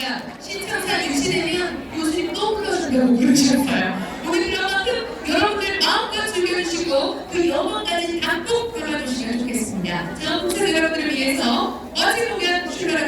있습니다. 신청사 유지되면 교수님 또 불러준다고 부르셨어요. 오늘 그런 만큼 여러분들 마음껏 즐겨주시고 그 영혼까지 다꼭 담아주시면 좋겠습니다. 자, 공사 여러분들을 위해서 멋진 공연 출발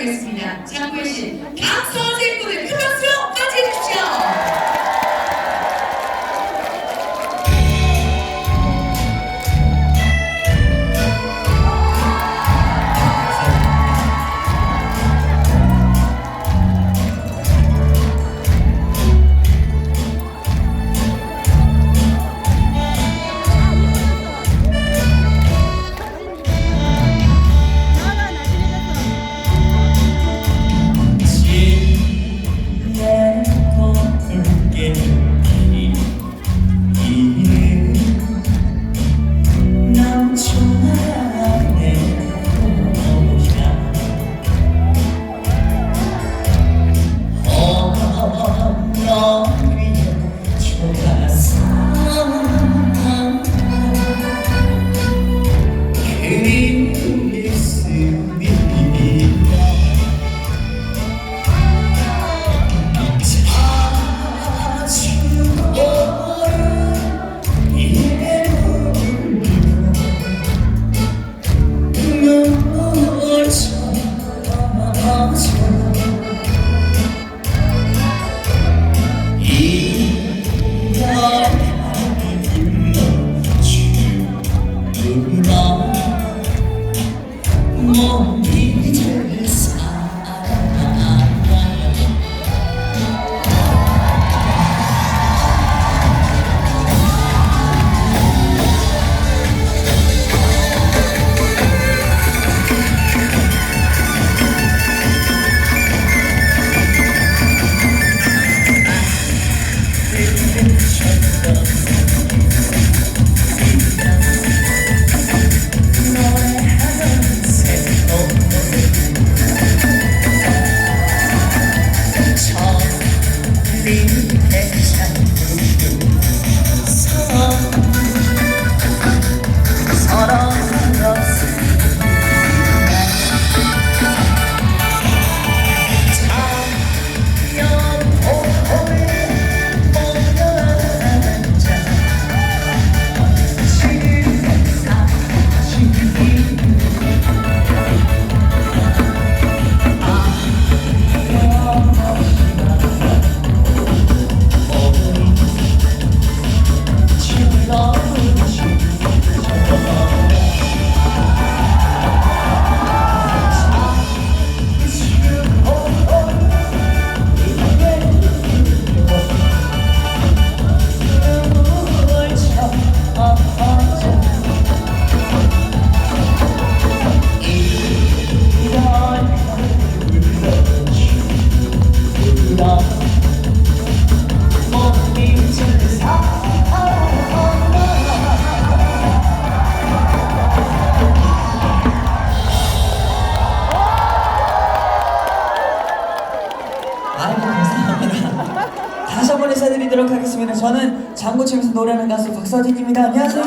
저는 장구 치면서 노래하는 가수 박서진입니다. 안녕하세요.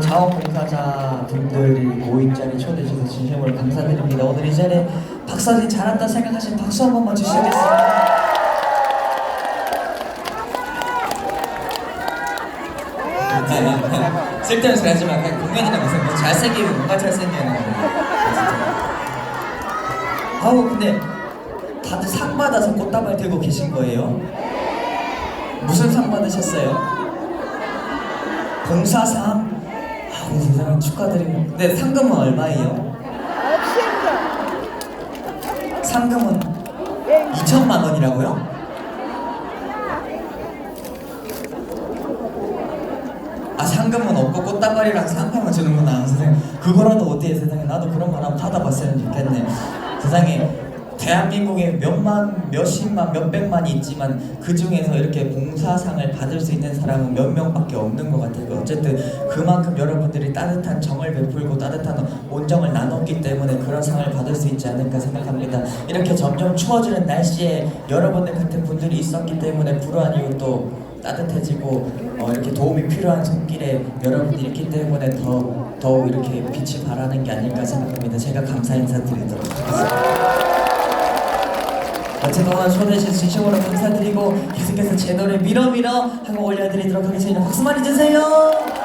자원봉사자 분들이 모임 자리에 초대해 주셔서 진심으로 감사드립니다. 오늘 이 자리에 박서진 잘한다 생각하시면 박수 한 번만 주시겠습니다. 쓸데없는 소리 하지 마. 그냥 공연이나 무슨 뭐 잘생기고 뭔가 잘생기는 거. 아우 근데 다들 상 받아서 꽃다발 들고 계신 거예요? 무슨 상 받으셨어요? 봉사상? 아우 세상에 축하드립니다. 근데 상금은 얼마예요? 상금은 2천만 원이라고요? 아 상금은 없고 꽃다발이랑 상금을 주는구나 세상에 그거라도 어디에 세상에 나도 그런 거 하나 받아봤으면 좋겠네 세상에 대한민국에 몇만 몇십만 몇백만이 있지만 그 중에서 이렇게 봉사상을 받을 수 있는 사람은 몇 명밖에 없는 것 같아요 어쨌든 그만큼 여러분들이 따뜻한 정을 베풀고 따뜻한 온정을 나눴기 때문에 그런 상을 받을 수 있지 않을까 생각합니다 이렇게 점점 추워지는 날씨에 여러분들 같은 분들이 있었기 때문에 불우한 또 따뜻해지고 어, 이렇게 도움이 필요한 손길에 여러분들이 있기 때문에 더 더욱 이렇게 빛이 발하는 게 아닐까 생각합니다. 제가 감사 인사드리도록 하겠습니다. 어쨌든 오늘 초대해주셔서 진심으로 감사드리고 계속해서 제 노래 밀어 밀어 한곡 올려드리도록 하겠습니다. 박수 많이 주세요.